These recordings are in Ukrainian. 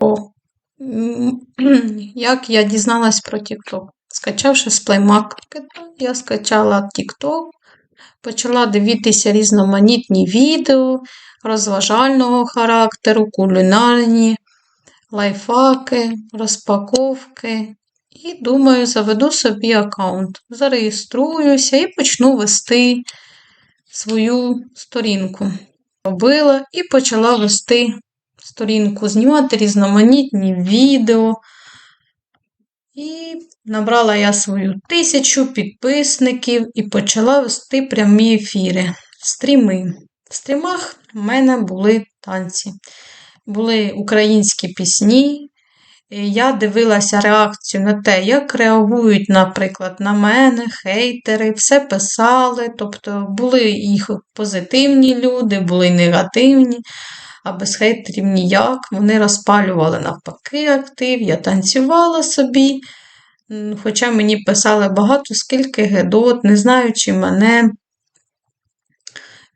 О, як я дізналась про TikTok? Скачавши з Play я скачала TikTok, почала дивитися різноманітні відео розважального характеру, кулінарні, лайфхаки, розпаковки. І думаю, заведу собі аккаунт, зареєструюся і почну вести свою сторінку. Робила і почала вести сторінку, знімати різноманітні відео. І набрала я свою тисячу підписників і почала вести прямі ефіри, стріми. В стрімах в мене були танці, були українські пісні. Я дивилася реакцію на те, як реагують, наприклад, на мене, хейтери, все писали. Тобто були їх позитивні люди, були й негативні, а без хейтерів ніяк. Вони розпалювали навпаки актив, я танцювала собі. Хоча мені писали багато, скільки гедот, не знаючи мене.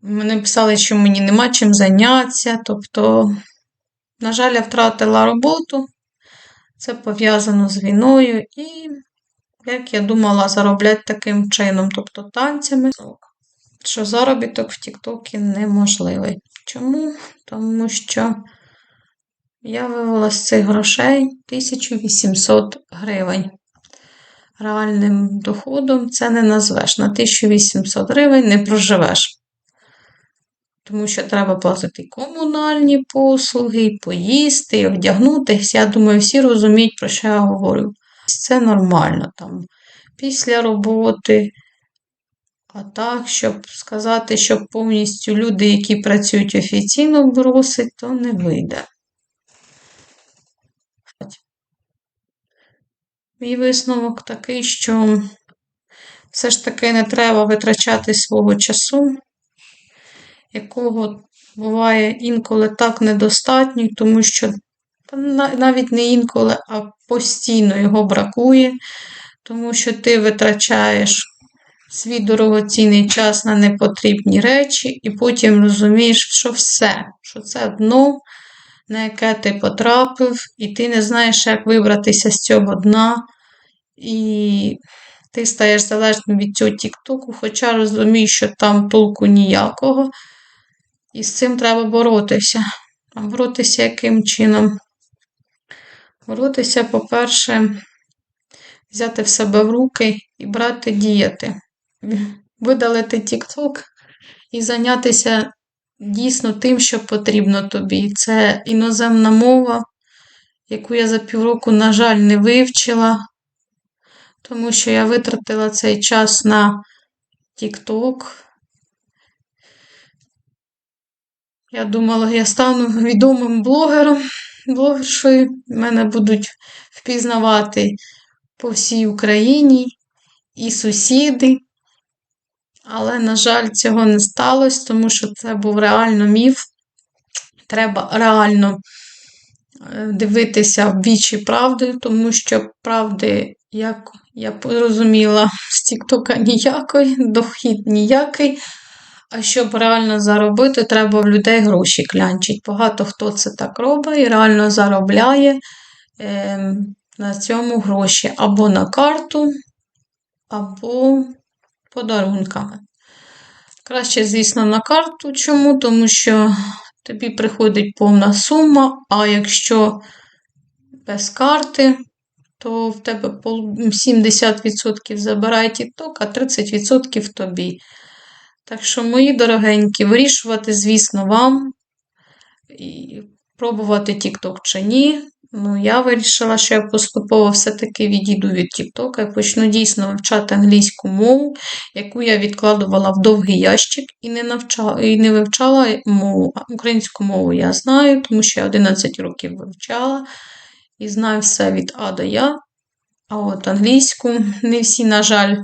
Мене писали, що мені нема чим зайнятися. Тобто, на жаль, я втратила роботу. Це пов'язано з війною і, як я думала, заробляти таким чином, тобто танцями, що заробіток в Тіктокі неможливий. Чому? Тому що я вивела з цих грошей 1800 гривень. Реальним доходом це не назвеш. На 1800 гривень не проживеш. Тому що треба платити і комунальні послуги, і поїсти, і одягнутися. Я думаю, всі розуміють, про що я говорю. Це нормально там після роботи. А так, щоб сказати, що повністю люди, які працюють офіційно, бросить, то не вийде. Мій висновок такий, що все ж таки не треба витрачати свого часу якого буває інколи так недостатньо, тому що навіть не інколи, а постійно його бракує, тому що ти витрачаєш свій дорогоцінний час на непотрібні речі, і потім розумієш, що все, що це дно, на яке ти потрапив, і ти не знаєш, як вибратися з цього дна. І ти стаєш залежним від цього Тіктоку, хоча розумієш, що там толку ніякого. І з цим треба боротися. А боротися яким чином? Боротися, по-перше, взяти в себе в руки і брати діяти. Видалити TikTok і зайнятися дійсно тим, що потрібно тобі. Це іноземна мова, яку я за півроку, на жаль, не вивчила, тому що я витратила цей час на TikTok. Я думала, я стану відомим блогером, блогершою. Мене будуть впізнавати по всій Україні і сусіди. Але, на жаль, цього не сталося, тому що це був реально міф. Треба реально е, дивитися в вічі правди, тому що правди, як я зрозуміла, з Тіктока ніякої, дохід ніякий. А щоб реально заробити, треба в людей гроші клянчить. Багато хто це так робить і реально заробляє е, на цьому гроші або на карту, або подарунками. Краще, звісно, на карту. Чому? Тому що тобі приходить повна сума, а якщо без карти, то в тебе 70% забирає TikTok, а 30% тобі. Так що, мої дорогенькі, вирішувати, звісно, вам, і пробувати TikTok чи ні. Ну, я вирішила, що я поступово все-таки відійду від TikTok і почну дійсно вивчати англійську мову, яку я відкладувала в довгий ящик і не навчала, і не вивчала мову. Українську мову я знаю, тому що я 11 років вивчала і знаю все від А до Я. А от англійську не всі, на жаль,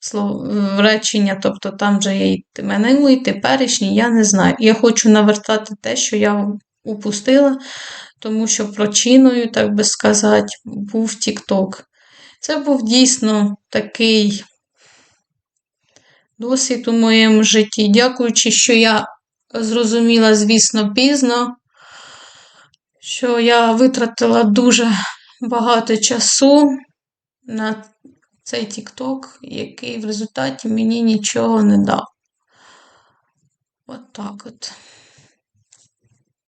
слов... речення, тобто там вже є і минулий, і теперішній, я не знаю. Я хочу навертати те, що я упустила, тому що причиною, так би сказати, був TikTok. Це був дійсно такий досвід у моєму житті. Дякуючи, що я зрозуміла, звісно, пізно, що я витратила дуже багато часу на цей TikTok, який в результаті мені нічого не дав. От так от.